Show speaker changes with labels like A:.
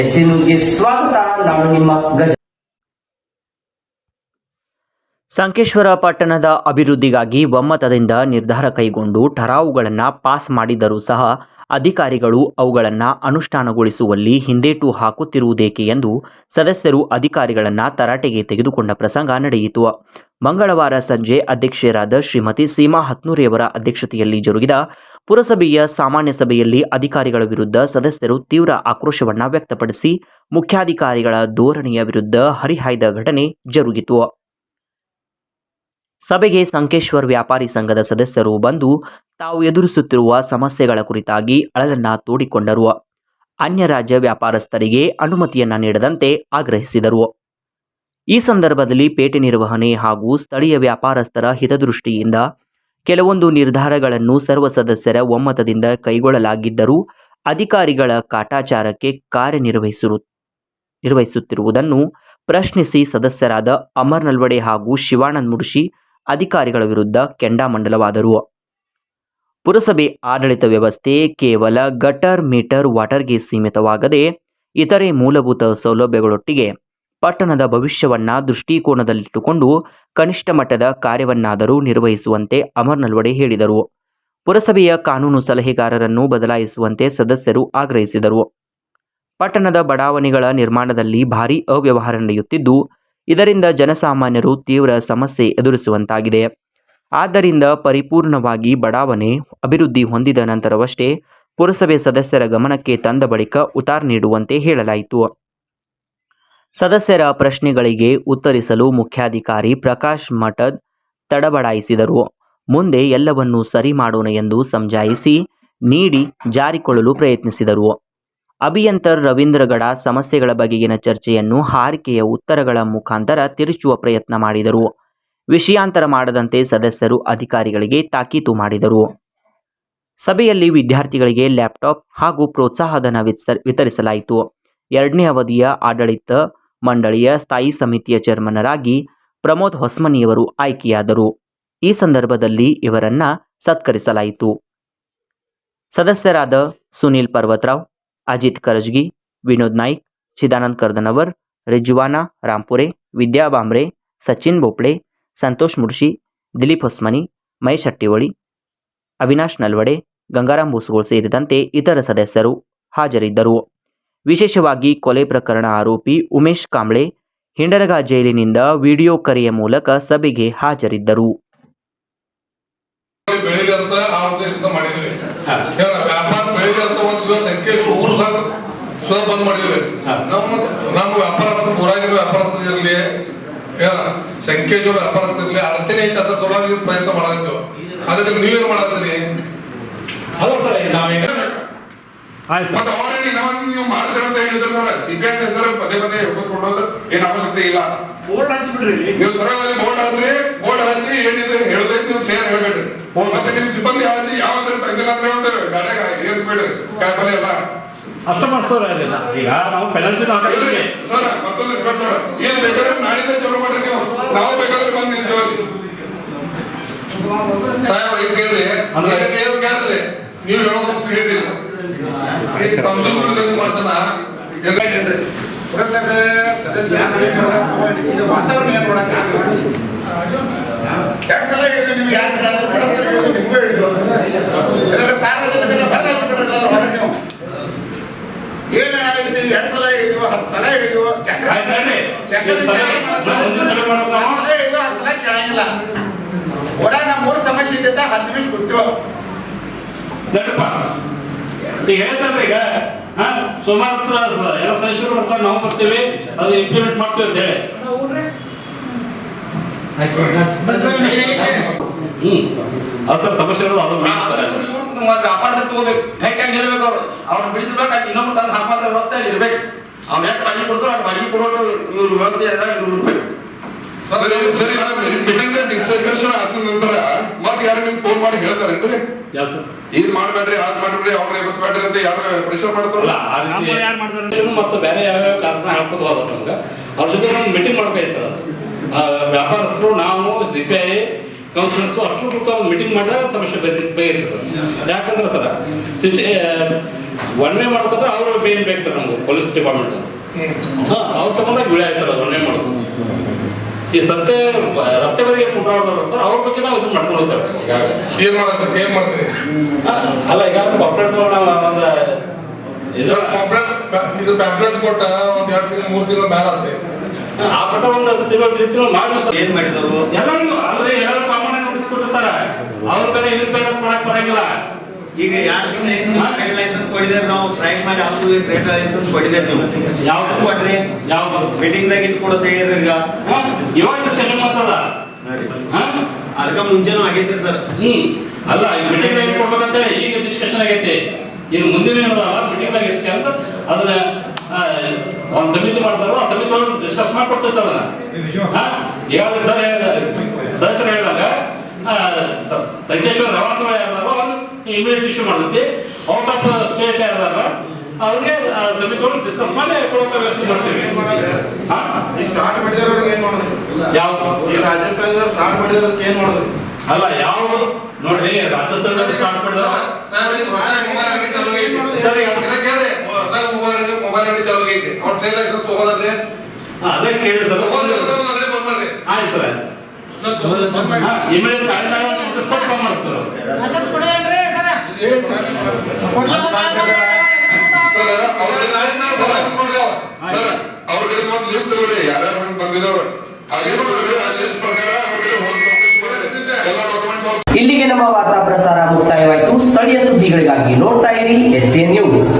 A: H ಸ್ವಾಗತ. ನಾನು ನಿಮ್ಮ ಗಜ
B: ಸಂಕೇಶ್ವರ ಪಟ್ಟಣದ ಅಭಿವೃದ್ಧಿಗಾಗಿ ಒಮ್ಮತದಿಂದ ನಿರ್ಧಾರ ಕೈಗೊಂಡು, ಠರಾವುಗಳನ್ನು ಪಾಸ್ ಮಾಡಿದರೂ ಸಹ ಅಧಿಕಾರಿಗಳು ಅವುಗಳನ್ನು ಅನುಷ್ಠಾನಗೊಳಿಸುವಲ್ಲಿ ಹಿಂದೇಟು ಹಾಕುತ್ತಿರುವುದೇಕೆ ಎಂದು ಸದಸ್ಯರು ಅಧಿಕಾರಿಗಳನ್ನು ತರಾಟೆಗೆ ತೆಗೆದುಕೊಂಡ ಪ್ರಸಂಗ ನಡೆಯಿತು. ಮಂಗಳವಾರ ಸಂಜೆ ಅಧ್ಯಕ್ಷರಾದ ಶ್ರೀಮತಿ ಸೀಮಾ ಹತ್ನೂರಿಯವರ ಅಧ್ಯಕ್ಷತೆಯಲ್ಲಿ ಜರುಗಿದ ಪುರಸಭೆಯ ಸಾಮಾನ್ಯ ಸಭೆಯಲ್ಲಿ ಅಧಿಕಾರಿಗಳ ವಿರುದ್ಧ ಸದಸ್ಯರು ತೀವ್ರ ಆಕ್ರೋಶವನ್ನು ವ್ಯಕ್ತಪಡಿಸಿ ಮುಖ್ಯಾಧಿಕಾರಿಗಳ ಧೋರಣೆಯ ವಿರುದ್ಧ ಹರಿಹಾಯ್ದ ಘಟನೆ ಜರುಗಿತು. ಸಭೆಗೆ ಸಂಕೇಶ್ವರ್ ವ್ಯಾಪಾರಿ ಸಂಘದ ಸದಸ್ಯರು ಬಂದು ತಾವು ಎದುರಿಸುತ್ತಿರುವ ಸಮಸ್ಯೆಗಳ ಕುರಿತಾಗಿ ಅಳಲನ್ನ ತೋಡಿಕೊಂಡರು. ಅನ್ಯ ರಾಜ್ಯ ವ್ಯಾಪಾರಸ್ಥರಿಗೆ ಅನುಮತಿಯನ್ನ ನೀಡದಂತೆ ಆಗ್ರಹಿಸಿದರು. ಈ ಸಂದರ್ಭದಲ್ಲಿ ಪೇಟೆ ನಿರ್ವಹಣೆ ಹಾಗೂ ಸ್ಥಳೀಯ ವ್ಯಾಪಾರಸ್ಥರ ಹಿತದೃಷ್ಟಿಯಿಂದ ಕೆಲವೊಂದು ನಿರ್ಧಾರಗಳನ್ನು ಸರ್ವ ಸದಸ್ಯರ ಒಮ್ಮತದಿಂದ ಕೈಗೊಳ್ಳಲಾಗಿದ್ದರೂ ಅಧಿಕಾರಿಗಳ ಕಾಟಾಚಾರಕ್ಕೆ ಕಾರ್ಯನಿರ್ವಹಿಸಿರು, ನಿರ್ವಹಿಸುತ್ತಿರುವುದನ್ನು ಪ್ರಶ್ನಿಸಿ ಸದಸ್ಯರಾದ ಅಮರ್ ನಲ್ವಡೆ ಹಾಗೂ ಶಿವಾನಂದ್ ಮುಡ್ಶಿ ಅಧಿಕಾರಿಗಳ ವಿರುದ್ಧ ಕೆಂಡಾಮಂಡಲವಾದರು ಪುರಸಭೆ ಆಡಳಿತ ವ್ಯವಸ್ಥೆ ಕೇವಲ ಗಟರ್ ಮೀಟರ್ ವಾಟರ್ಗೆ ಸೀಮಿತವಾಗದೆ ಇತರೆ ಮೂಲಭೂತ ಸೌಲಭ್ಯಗಳೊಟ್ಟಿಗೆ ಪಟ್ಟಣದ ಭವಿಷ್ಯವನ್ನ ದೃಷ್ಟಿಕೋನದಲ್ಲಿಟ್ಟುಕೊಂಡು ಕನಿಷ್ಠ ಮಟ್ಟದ ಕಾರ್ಯವನ್ನಾದರೂ ನಿರ್ವಹಿಸುವಂತೆ ಅಮರ್ ನಲ್ವಡೆ ಹೇಳಿದರು. ಪುರಸಭೆಯ ಕಾನೂನು ಸಲಹೆಗಾರರನ್ನು ಬದಲಾಯಿಸುವಂತೆ ಸದಸ್ಯರು ಆಗ್ರಹಿಸಿದರು. ಪಟ್ಟಣದ ಬಡಾವಣೆಗಳ ನಿರ್ಮಾಣದಲ್ಲಿ ಭಾರೀ ಅವ್ಯವಹಾರ ನಡೆಯುತ್ತಿದ್ದು ಇದರಿಂದ ಜನಸಾಮಾನ್ಯರು ತೀವ್ರ ಸಮಸ್ಯೆ ಎದುರಿಸುವಂತಾಗಿದೆ. ಆದ್ದರಿಂದ ಪರಿಪೂರ್ಣವಾಗಿ ಬಡಾವಣೆ ಅಭಿವೃದ್ಧಿ ಹೊಂದಿದ ನಂತರವಷ್ಟೇ ಪುರಸಭೆ ಸದಸ್ಯರ ಗಮನಕ್ಕೆ ತಂದ ಬಳಿಕ ಉತ್ತಾರ ನೀಡುವಂತೆ ಹೇಳಲಾಯಿತು. ಸದಸ್ಯರ ಪ್ರಶ್ನೆಗಳಿಗೆ ಉತ್ತರಿಸಲು ಮುಖ್ಯಾಧಿಕಾರಿ ಪ್ರಕಾಶ್ ಮಠದ್ ತಡಬಡಾಯಿಸಿದರು. ಮುಂದೆ ಎಲ್ಲವನ್ನೂ ಸರಿ ಮಾಡೋಣ ಎಂದು ಸಮಜಾಯಿಸಿ ನೀಡಿ ಜಾರಿಕೊಳ್ಳಲು ಪ್ರಯತ್ನಿಸಿದರು. ಅಭಿಯಂತರ್ ರವೀಂದ್ರಗಡ ಸಮಸ್ಯೆಗಳ ಬಗೆಗಿನ ಚರ್ಚೆಯನ್ನು ಹಾರಿಕೆಯ ಉತ್ತರಗಳ ಮುಖಾಂತರ ತಿರುಚುವ ಪ್ರಯತ್ನ ಮಾಡಿದರು. ವಿಷಯಾಂತರ ಮಾಡದಂತೆ ಸದಸ್ಯರು ಅಧಿಕಾರಿಗಳಿಗೆ ತಾಕೀತು ಮಾಡಿದರು. ಸಭೆಯಲ್ಲಿ ವಿದ್ಯಾರ್ಥಿಗಳಿಗೆ ಲ್ಯಾಪ್ಟಾಪ್ ಹಾಗೂ ಪ್ರೋತ್ಸಾಹಧನ ವಿತರ್- ವಿತರಿಸಲಾಯಿತು. ಎರಡನೇ ಅವಧಿಯ ಆಡಳಿತ ಮಂಡಳಿಯ ಸ್ಥಾಯಿ ಸಮಿತಿಯ ಚೇರ್ಮನರಾಗಿ ಪ್ರಮೋದ್ ಹೊಸ್ಮನಿಯವರು ಆಯ್ಕೆಯಾದರು. ಈ ಸಂದರ್ಭದಲ್ಲಿ ಇವರನ್ನ ಸತ್ಕರಿಸಲಾಯಿತು. ಸದಸ್ಯರಾದ ಸುನೀಲ್ ಪರ್ವತ್ರಾವ್ ಅಜಿತ್ ಕರಜ್ಗಿ, ವಿನೋದ್ ನಾಯ್ಕ್, ಚಿದಾನಂದ್ ಕರ್ದನವರ್, ರಿಜ್ವಾನಾ ರಾಂಪುರೆ, ವಿದ್ಯಾ ಬಾಂಬ್ರೆ, ಸಚಿನ್ ಬೋಪ್ಡೆ, ಸಂತೋಷ್ ಮುರ್ಶಿ ದಿಲೀಪ್ ಹೊಸ್ಮನಿ, ಮಹೇಶ್ ಹಟ್ಟಿವಳಿ ಅವಿನಾಶ್ ನಲ್ವಡೆ, ಗಂಗಾರಾಮ್ ಬೂಸುಗೋಳ್ ಸೇರಿದಂತೆ ಇತರ ಸದಸ್ಯರು ಹಾಜರಿದ್ದರು. ವಿಶೇಷವಾಗಿ ಕೊಲೆ ಪ್ರಕರಣ ಆರೋಪಿ ಉಮೇಶ್ ಕಾಂಬ್ಳೆ ಹಿಂಡರಗ ಜೈಲಿನಿಂದ ವಿಡಿಯೋ ಕರೆಯ ಮೂಲಕ ಸಭೆಗೆ ಹಾಜರಿದ್ದರು.
C: ಸುಧಾ ಬಂದ್ ಮಾಡಿದ್ವಿ. ನಮ್ಮ ನಮ್ಮ ವ್ಯಾಪಾರಸ್ಥರು ಊರಾಗಿರೋ ಇರಲಿ ಏನ ಸಂಖ್ಯೆ ಜೋರ ವ್ಯಾಪಾರಸ್ಥರು ಇರಲಿ ಅಡಚಣೆ ಐತೆ ಅಂತ ಸಲುವಾಗಿ ಪ್ರಯತ್ನ ಮಾಡಾಕತ್ತೀವಿ. ಹಾಗಾದ್ರೆ ನೀವೇನು ಮಾಡತ್ತೀರಿ
D: ಅಲ್ಲ ಸರ್
E: ಸರ್.
F: ಮತ್ತೆ ಆಲ್ರೆಡಿ ನಾವು ನೀವು ಮಾಡ್ತೀರ ಅಂತ ಹೇಳಿದ್ರೆ ಸರ್ ಸಿಬಿಐ ಸರ್ ಪದೇ ಪದೇ ಏನು ಅವಶ್ಯಕತೆ ಇಲ್ಲ.
E: ಬೋರ್ಡ್ ಹಚ್ಬಿಡ್ರಿ.
F: ನೀವು ಸರಳವಾಗಿ ಬೋರ್ಡ್ ಹಚ್ಚ್ರಿ ಬೋರ್ಡ್ ಹಚ್ಚಿ ಏನಿದೆ ಹೇಳ್ಬೇಕು ನೀವು ಕ್ಲಿಯರ್ ಹೇಳ್ಬೇಡ್ರಿ. ಮತ್ತೆ ನಿಮ್ ಸಿಬ್ಬಂದಿ ಹಚ್ಚಿ ಯಾವಂದ್ರೆ ಅಂದ್ರೆ ಒಂದು ಗಾಡಿಯಾಗ ಏರ್ಸ್ಬೇಡ್ರಿ ಕಾಯಿಪಲ್ಲೆ ಎಲ್ಲ.
E: ಅಷ್ಟ ಮಾಡಿಸೋರ ಅದನ್ನ ಈಗ ನಾವು ಪೆನಲ್ಟಿ ಹಾಕಿದ್ವಿ
F: ಸರ್ ಮತ್ತೊಂದು ರಿಕ್ವೆಸ್ಟ್ ಸರ್. ಏನ್ ಬೇಕಾದ್ರೆ ನಾಳಿಂದ ಚಲೋ ಮಾಡ್ರಿ ನೀವು. ನಾವು ಬೇಕಾದ್ರೆ ಬಂದು ನಿಂತೇವ್ರಿ
C: ಸಾಹೇಬ್ರ ಇದು ಕೇಳ್ರಿ.
E: ಅಂದ್ರೆ-
C: ಏನು- ಕೇಳ್ರಿ ನೀವು ಹೇಳೋದು ಕೇಳಿದ್ರಿ ಈ ಮಾಡ್ತಾನ?
F: ಪುರಸಭೆ ಸದಸ್ಯ ಇದು ವಾತಾವರಣ ಏನ್ ಮಾಡಕ್ಕೆ ಎರಡು ಸಲ ಹೇಳಿದ್ರು ನಿಮ್ಗೆ ಯಾರು ಪುರಸಭೆ ನಿಮ್ಗೂ ಹೇಳಿದ್ರು ಇದರ ಸಾರ್ವಜನಿಕರ ಬರದ ಬಿಟ್ರಲ್ಲ ಹೊರಗೆ ನೀವು. ಏನ್ ಎರಡ್ ಎರಡು ಸಲ ಹೇಳಿದ್ವು ಹತ್ತು ಸಲ ಹೇಳಿದ್ವು ಚಕ್ರ ಹೇಳಿದ್ವು ಹತ್ತು ಸಲ ಕೇಳಂಗಿಲ್ಲ. ಹೊರ ನಮ್ಮ ಮೂರು ಸಮಸ್ಯೆ ಇದ್ದಂತ ಹತ್ತು ನಿಮಿಷ ಕೂತ್ಯೋ
E: ಹೇಳ್ತಾರ ಈಗ ಹೇಳ್ತಾರೆ ಈಗ. ಹಾ ಸುಮಾರು ಎಲ್ಲ ಸದಸ್ಯರು ಬರ್ತಾರೆ ನಾವು ಬರ್ತೀವಿ. ಅದು ಇಂಪ್ಲಿಮೆಂಟ್ ಮಾಡ್ತೀವಿ ಅಂತ ಹೇಳಿ. ಹ್ಮ್. ಅದು ಸರ್ ಸಮಸ್ಯೆ ಇರೋದು ಅದು ಮಾಡ್ತಾರೆ.
D: ವ್ಯಾಪಾರ ತಗೋಬೇಕು ಹೆಂಗೆ ಹೆಂಗೆ ಹೇಳ್ಬೇಕು ಅವ್ರು. ಬಿಡಿಸಬೇಕು ಬಿಡಿಸ್ಬೇಕು ಇನ್ನೊಂದು ತಂದು ಹಾಕುವಂತ ವ್ಯವಸ್ಥೆ ಅಲ್ಲಿ ಇರ್ಬೇಕು. ಅವ್ರು ಎಷ್ಟು ಬಾಡಿಗೆ ಕೊಡ್ತಾರೋ ಅಷ್ಟು ಬಾಡಿಗೆ ಕೊಡೋದು ಇವ್ರ ವ್ಯವಸ್ಥೆ ಎಲ್ಲ ಇವ್ರು ಇರ್ಬೇಕು
F: ಸರಿ ಸರಿ ಮೀಟಿಂಗ್ ಡಿಸ್ಕಷನ್ ಆದ ನಂತರ ಮತ್ತೆ ಯಾರು ನಿಮ್ಗೆ ಫೋನ್ ಮಾಡಿ ಹೇಳ್ತಾರೇನ್ರಿ
E: ಯಾವ ಸರ್?
F: ಇದ್ ಮಾಡ್ಬೇಡ್ರಿ ಅದು ಮಾಡ್ಬೇಡ್ರಿ ಅವ್ರ ಎಬ್ಬಿಸ್ಬೇಡ್ರಿ ಅಂತ ಯಾರು ಪ್ರೆಷರ್
E: ಅಲ್ಲ
F: ಮಾಡ್ತಾರಲ್ಲ
E: ಆ ರೀತಿ ಯಾರು ಮಾಡ್ತಾರೆ? ಮತ್ತೆ ಬೇರೆ ಯಾವ್ಯಾವ ಕಾರಣ ಹೇಳ್ಕೊತ ಹೋದ ನಮ್ಗೆ. ಅವ್ರ ಜೊತೆ ನಾವು ಮೀಟಿಂಗ್ ಮಾಡ್ಬೇಕು ಸರ್ ಅದು. ಆ, ವ್ಯಾಪಾರಸ್ಥರು ನಾವು ಸಿ ಪಿ ಐ ಕೌನ್ಸಿಲರ್ಸು ಅಷ್ಟು ಕೂಡ ಒಂದು ಮೀಟಿಂಗ್ ಮಾಡಿದಾಗ ಸಮಸ್ಯೆ ಬಗೆ ಬಗೆಹರಿತದೆ ಸರ್. ಯಾಕಂದ್ರೆ ಸರ್ ಸಿಟಿ ಒನ್ ವೇ ಮಾಡ್ಕೊಂಡ್ರೆ ಅವರು ಬೇನ್ ಬೇಕು ಸರ್ ನಮ್ಗೆ? Police department. ಹಾಂ ಅವ್ರ ಸಂಬಂಧ ಗುಳಿ ಆಯ್ತು ಸರ್ ಅದು ಒನ್ ವೇ ಮಾಡೋದು. ಈ ಸತ್ತೆ ರಸ್ತೆ ಬದಿಗೆ ಪುನರಾವರ್ತನೆ ಸರ್ ಅವ್ರ ಬಗ್ಗೆ ನಾವು ಇದು ಮಾಡ್ಕೊಂಡು ಸರ್.
C: ಏನ್ ಮಾಡತ್ತೀರಿ ಏನ್ ಮಾಡ್ತೀರಿ?
E: ಅಲ್ಲ ಈಗ ಪಾಪ್ಲೇಟ್ ನಾವು ಒಂದು ಇದು
C: ಪಾಪ್ಲೇಟ್ ಇದು ಪ್ಯಾಪ್ಲೇಟ್ಸ್ ಕೊಟ್ಟ ಒಂದ್ ಎರಡು ತಿಂಗಳು ಮೂರು ತಿಂಗಳು ಮ್ಯಾಲ ಆಗ್ತದೆ
E: ಆ ಪಟ್ಟ ಒಂದು ತಿಂಗಳು ತಿಂಗಳು ಮಾಡಿ ಸರ್.
G: ಏನ್ ಮಾಡಿದವರು?
E: ಎಲ್ಲರಿಗೂ ಅಂದ್ರೆ ಎಲ್ಲರೂ ಕೊಟ್ಟಿರ್ತಾರ ಅವ್ರ ಬೇರೆ ಇವ್ರ ಬೇರೆ ಕೊಡಕ್ ಬರಂಗಿಲ್ಲ.
G: ಈಗ ಎರಡು ತಿಂಗಳ ಟ್ರೇಡ್ ಲೈಸೆನ್ಸ್ ಕೊಡಿದ್ರೆ ನಾವು ಸ್ಟ್ರೈಕ್ ಮಾಡಿ ಅವ್ರು ಟ್ರೇಡ್ ಲೈಸೆನ್ಸ್ ಕೊಡಿದ್ರೆ ನೀವು.
E: ಯಾವ್ದು?
G: ಕೊಡ್ರಿ
E: ಯಾವ
G: ಮೀಟಿಂಗ್ ದಾಗ ಇಟ್ಟು ಕೊಡೋದು ಈಗ?
E: ಇವಾಗ ಡಿಸ್ಕಷನ್ ಮಾಡ್ತದ ಹಾ?
G: ಅದಕ್ಕ ಮುಂಚೆನೂ ಆಗೈತ್ರಿ ಸರ್
E: ಹ್ಮ್. ಅಲ್ಲ ಈ ಮೀಟಿಂಗ್ ದಾಗ ಕೊಡ್ಬೇಕಂತೇಳಿ ಈಗ ಡಿಸ್ಕಷನ್ ಆಗೈತಿ. ಇನ್ನು ಮುಂದಿನ ಏನದಲ್ಲ ಮೀಟಿಂಗ್ ದಾಗ ಇಟ್ಕೆ ಅಂತ ಅದನ್ನ ಆ, ಒಂದ್ ಸಮಿತಿ ಮಾಡ್ತಾರೋ ಆ ಸಮಿತಿ ಒಳಗೆ ಡಿಸ್ಕಸ್ ಮಾಡ್ಕೊಡ್ತೈತೆ ಅದನ್ನ. ಹಾ? ಈಗಾಗಲೇ ಸರ್ ಹೇಳಿದ ಸದಸ್ಯರು ಹೇಳಿದಾಗ ಸಂಕೇಶ್ವರ ರವಾಸಗಳು ಯಾರ್ದಾರೋ ಅವ್ರು ಇಮಿಡಿಯೇಟ್ ಇಶ್ಯೂ ಮಾಡ್ತೈತಿ ಔಟ್ ಆಫ್ ಸ್ಟೇಟ್ ಯಾರ್ದಾರ ಅವ್ರಿಗೆ ಸಮಿತಿಗಳು ಡಿಸ್ಕಸ್ ಮಾಡಿ ಕೊಡೋಕೆ ವ್ಯವಸ್ಥೆ ಮಾಡ್ತೀವಿ.
F: ಸ್ಟಾರ್ಟ್ ಮಾಡಿದವ್ರಿಗೆ ಏನ್ ಮಾಡೋದು?
E: ಯಾವ?
F: ಈ ರಾಜಸ್ಥಾನದವ್ರು ಸ್ಟಾರ್ಟ್ ಮಾಡಿದವ್ರಿಗೆ ಏನ್ ಮಾಡೋದು?
E: ಅಲ್ಲ ಯಾವ ನೋಡ್ರಿ ರಾಜಸ್ಥಾನದಲ್ಲಿ ಸ್ಟಾರ್ಟ್ ಮಾಡಿದ್ರು
C: ಸರ್ ಇದು ಹೊಸ ಮೊಬೈಲ್ ಅಂಗಡಿ ಚಾಲೂ ಆಗೈತಿ
E: ಸರಿ,
C: ಕೇಳಿ ಹೊಸ ಮೊಬೈಲ್ ಮೊಬೈಲ್ ಅಂಗಡಿ ಚಾಲು ಆಗೈತಿ ಅವ್ರ ಟ್ರೇಡ್ ಲೈಸೆನ್ಸ್ ತಗೋದ್ರೆ
E: ಅದೇ ಕೇಳಿದ್ರೆ ಸರ್.
C: ತಗೋದ್ರೆ ಬಂದ್ ಮಾಡ್ರಿ
E: ಆಯ್ತು ಸರ್ ಆಯ್ತು
C: ಸರ್ ತಗೋದ್ರೆ ಬಂದ್ ಮಾಡಿ
H: ಸರ
C: ಸರ್ ಸರ್.
I: ಒಂದು ಆ ಲಿಸ್ಟ್ ಮಾಡಿ ಎಲ್ಲ ಡಾಕ್ಯುಮೆಂಟ್ಸ್
A: ಇಲ್ಲಿಗೆ ನಮ್ಮ ವಾರ್ತಾ ಪ್ರಸಾರ ಮುಕ್ತಾಯವಾಯಿತು. ಸ್ಥಳೀಯ ಸುದ್ದಿಗಳಿಗಾಗಿ ನೋಡ್ತಾ ಇರಿ ಎಚ್ ನ್ಯೂಸ್.